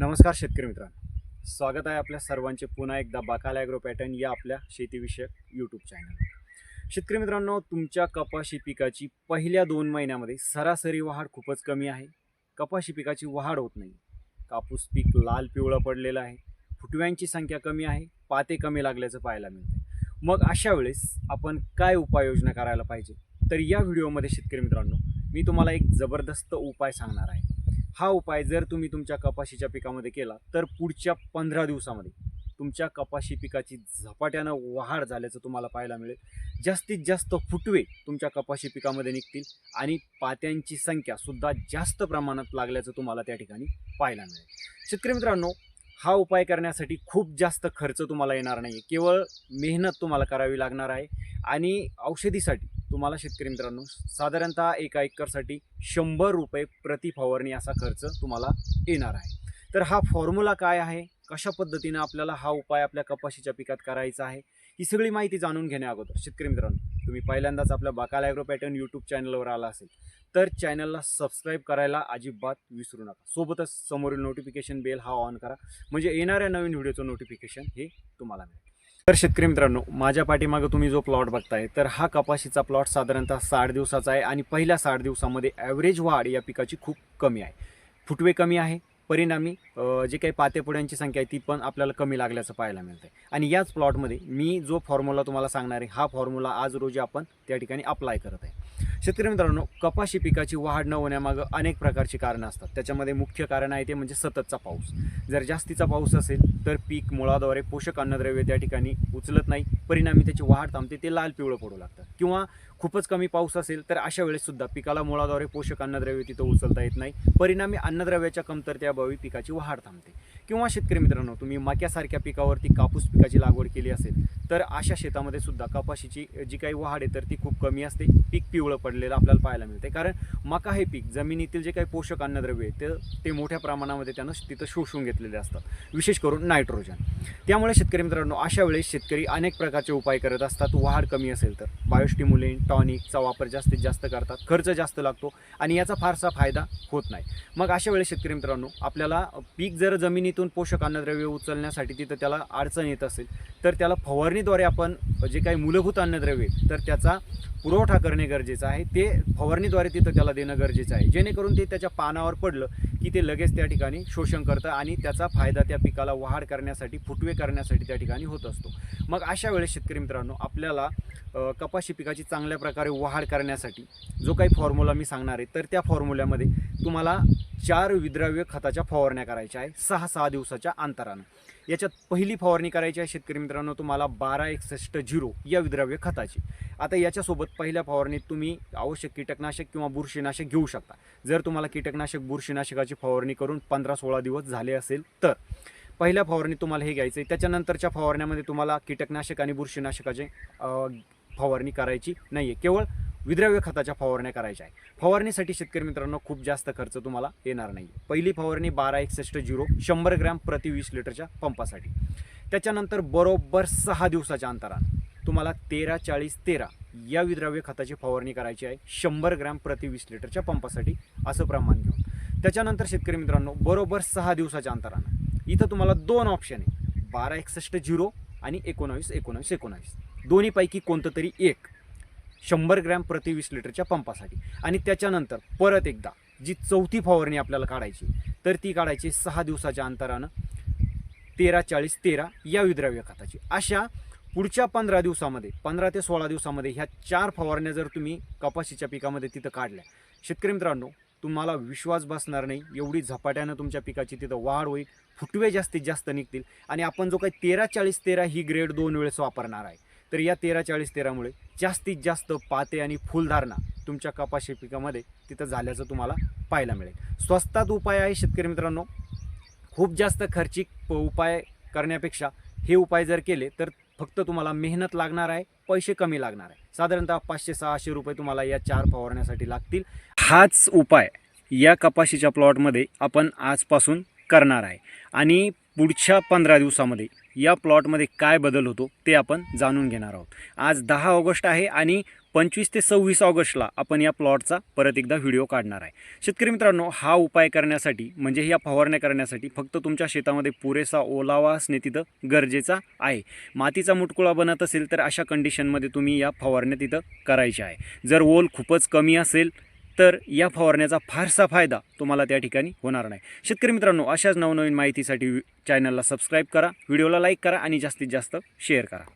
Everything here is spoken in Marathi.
नमस्कार शेतकरी मित्रांनो. स्वागत आहे आपल्या सर्वांचे पुन्हा एकदा बाकाला ॲग्रो पॅटर्न या आपल्या शेतीविषयक यूट्यूब चॅनल शेतकरी मित्रांनो तुमच्या कपाशी पिकाची पहिल्या दोन महिन्यामध्ये सरासरी वाढ खूपच कमी आहे. कपाशी पिकाची वाढ होत नाही. कापूस पीक लाल पिवळं पडलेलं आहे. फुटव्यांची संख्या कमी आहे. पाते कमी लागल्याचं पाहायला मिळतं मग अशा वेळेस आपण काय उपाययोजना करायला पाहिजे? तर या व्हिडिओमध्ये शेतकरी मित्रांनो मी तुम्हाला एक जबरदस्त उपाय सांगणार आहे. हा उपाय जर तुम्ही तुमच्या कपाशीच्या पिकामध्ये केला तर पुढच्या पंधरा दिवसामध्ये तुमच्या कपाशी पिकाची झपाट्यानं वाढ झाल्याचं तुम्हाला पाहायला मिळेल. जास्तीत जास्त फुटवे तुमच्या कपाशी पिकामध्ये निघतील आणि पात्यांची संख्या सुद्धा जास्त प्रमाणात लागल्याचं तुम्हाला त्या ठिकाणी पाहायला मिळेल. शेतकरी मित्रांनो हा उपाय करण्यासाठी खूप जास्त खर्च तुम्हाला येणार नाही केवळ मेहनत तुम्हाला करावी लागणार आहे आणि औषधीसाठी तुम्हाला शेतकरी मित्रांनो साधारणतः एका एकरसाठी शंभर रुपये प्रति फवारणी असा खर्च तुम्हाला येणार आहे. तर हा फॉर्म्युला काय आहे? कशा पद्धतीनं आपल्याला हा उपाय आपल्या कपाशीच्या पिकात करायचा आहे? ही सगळी माहिती जाणून घेण्या अगोदर. शेतकरी मित्रांनो तुम्ही पहिल्यांदाच आपल्या बाकाल ॲग्रो पॅटर्न यूट्यूब चॅनलवर आला असेल तर चॅनलला सबस्क्राईब करायला अजिबात विसरू नका. सोबतच समोरील नोटिफिकेशन बेल हा ऑन करा. म्हणजे येणाऱ्या नवीन व्हिडिओचं नोटिफिकेशन हे तुम्हाला मिळेल. तर शेतकरी मित्रांनो माझ्या पाठीमागं तुम्ही जो प्लॉट बघताय तर हा कपाशीचा प्लॉट साधारणतः साठ दिवसाचा आहे आणि पहिल्या साठ दिवसामध्ये ॲव्हरेज वाढ या पिकाची खूप कमी आहे. फुटवे कमी आहे परिणामी जे काही पातेपुड्यांची संख्या आहे ती पण आपल्याला कमी लागल्याचं पाहायला मिळतं आहे आणि याच प्लॉटमध्ये मी जो फॉर्म्युला तुम्हाला सांगणार आहे हा फॉर्म्युला आज रोजी आपण त्या ठिकाणी अप्लाय करत आहे. शेतकरी मित्रांनो कपाशी पिकाची वाढ न होण्यामागं अनेक प्रकारची कारणं असतात. त्याच्यामध्ये मुख्य कारण आहे ते म्हणजे सततचा पाऊस. जर जास्तीचा पाऊस असेल तर पीक मुळाद्वारे पोषक अन्नद्रव्य त्या ठिकाणी उचलत नाही. परिणामी त्याची वाढ थांबते ते लाल पिवळं पडू लागतं. किंवा खूपच कमी पाऊस असेल तर अशा वेळेससुद्धा पिकाला मुळाद्वारे पोषक अन्नद्रव्य तिथं उचलता येत नाही. परिणामी अन्नद्रव्याच्या कमतरतेअभावी पिकाची वाढ थांबते. किंवा शेतकरी मित्रांनो तुम्ही मक्यासारख्या पिकावरती कापूस पिकाची लागवड केली असेल तर अशा शेतामध्ये सुद्धा कपाशीची जी काही वाढ आहे तर ती खूप कमी असते. पीक पिवळं पडलेलं आपल्याला पाहायला मिळते. कारण मका हे पीक जमिनीतील जे काही पोषक अन्नद्रव्य आहे ते ते मोठ्या प्रमाणामध्ये त्यानं तिथं शोषून घेतलेले असतात. विशेष करून नायट्रोजन. त्यामुळे शेतकरी मित्रांनो अशा वेळेस शेतकरी अनेक प्रकारचे उपाय करत असतात. वाढ कमी असेल तर. बायोस्टिम्युलिन टॉनिकचा वापर जास्तीत जास्त करतात खर्च जास्त लागतो आणि याचा फारसा फायदा होत नाही. मग अशा वेळेस शेतकरी मित्रांनो आपल्याला पीक जर जमिनीतून पोषक अन्नद्रव्य उचलण्यासाठी तिथं त्याला अडचण येत असेल तर त्याला फवारणीद्वारे आपण जे काही मूलभूत अन्नद्रव्य तर त्याचा पुरवठा करणे गरजेचं आहे. ते फवारणीद्वारे तिथं त्याला देणं गरजेचं आहे. जेणेकरून ते त्याच्या पानावर पडलं की ते लगेच त्या ठिकाणी शोषण करतं आणि त्याचा फायदा त्या पिकाला वाढ करण्यासाठी फुटवे करण्यासाठी त्या ठिकाणी होत असतो. मग अशा वेळेस शेतकरी मित्रांनो आपल्याला कपाशी पिकाची चांगल्या प्रकारे वाढ करण्यासाठी जो काही फॉर्म्युला मी सांगणार आहे तर त्या फॉर्म्युल्यामध्ये तुम्हाला चार विद्राव्य खताच्या फवारण्या करायच्या आहे सहा सहा दिवसाच्या अंतरानं. याच्यात पहिली फवारणी करायची आहे शेतकरी मित्रांनो तुम्हाला बारा एकसष्ट झिरो या विद्राव्य खताची. आता याच्यासोबत पहिल्या फवारणीत तुम्ही आवश्यक कीटकनाशक किंवा बुरशीनाशक घेऊ शकता. जर तुम्हाला कीटकनाशक बुरशीनाशकाची फवारणी करून पंधरा सोळा दिवस झाले असेल तर. पहिल्या फवारणीत तुम्हाला हे घ्यायचं आहे त्याच्यानंतरच्या फवारण्यामध्ये तुम्हाला कीटकनाशक आणि बुरशीनाशकाचे फवारणी करायची नाही आहे केवळ विद्राव्य खताच्या फवारण्या करायच्या आहे फवारणीसाठी शेतकरी मित्रांनो खूप जास्त खर्च तुम्हाला येणार नाही पहिली फवारणी बारा एकसष्ट झिरो शंभर ग्रॅम प्रति वीस लिटरच्या पंपासाठी. त्याच्यानंतर बरोबर सहा दिवसाच्या अंतरानं तुम्हाला तेरा चाळीस तेरा या विद्राव्य खताची फवारणी करायची आहे. शंभर ग्रॅम प्रति वीस लिटरच्या पंपासाठी असं प्रमाण घेऊन. त्याच्यानंतर शेतकरी मित्रांनो बरोबर सहा दिवसाच्या अंतरानं इथं तुम्हाला दोन ऑप्शन आहे. बारा एकसष्ट झिरो आणि एकोणावीस एकोणावीस एकोणावीस. दोन्हीपैकी कोणतं तरी एक शंभर ग्रॅम प्रति वीस लिटरच्या पंपासाठी. आणि त्याच्यानंतर परत एकदा जी चौथी फवारणी आपल्याला काढायची तर ती काढायची सहा दिवसाच्या अंतरानं तेरा चाळीस तेरा या विद्राव्य खताची. अशा पुढच्या पंधरा दिवसामध्ये पंधरा ते सोळा दिवसामध्ये ह्या चार फवारण्या जर तुम्ही कपाशीच्या पिकामध्ये तिथं काढल्या. शेतकरी मित्रांनो तुम्हाला विश्वास बसणार नाही. एवढी झपाट्यानं तुमच्या पिकाची तिथं वाढ होईल. फुटवे जास्तीत जास्त निघतील. आणि आपण जो काही तेरा चाळीस तेरा ही ग्रेड दोन वेळेस वापरणार आहे. तर या तेरा चाळीस तेरामुळे जास्तीत जास्त पाते आणि फुलधारणा तुमच्या कपाशी पिकामध्ये तिथं झाल्याचं तुम्हाला पाहायला मिळेल. स्वस्तात उपाय आहे शेतकरी मित्रांनो. खूप जास्त खर्चिक प- उपाय करण्यापेक्षा हे उपाय जर केले तर फक्त तुम्हाला मेहनत लागणार आहे पैसे कमी लागणार आहे. साधारणतः पाचशे सहाशे रुपये तुम्हाला या चार फवारण्यासाठी लागतील. हाच उपाय या कपाशीच्या प्लॉटमध्ये आपण आजपासून करणार आहे. आणि पुढच्या पंधरा दिवसामध्ये या प्लॉटमध्ये काय बदल होतो ते आपण जाणून घेणार आहोत. आज दहा ऑगस्ट आहे आणि पंचवीस ते सव्वीस ऑगस्टला आपण या प्लॉटचा परत एकदा व्हिडिओ काढणार आहे. शेतकरी मित्रांनो हा उपाय करण्यासाठी म्हणजे या फवारण्या करण्यासाठी फक्त तुमच्या शेतामध्ये पुरेसा ओलावा असणे तिथं गरजेचा आहे. मातीचा मुटकुळा बनत असेल तर अशा कंडिशनमध्ये तुम्ही या फवारण्या तिथं करायच्या आहे. जर ओल खूपच कमी असेल तर या फवारण्याचा फारसा फायदा तुम्हाला त्या ठिकाणी होणार नाही. शेतकरी मित्रांनो अशाच नवनवीन माहितीसाठी चॅनलला सबस्क्राईब करा व्हिडिओला लाईक करा आणि जास्तीत जास्त शेअर करा.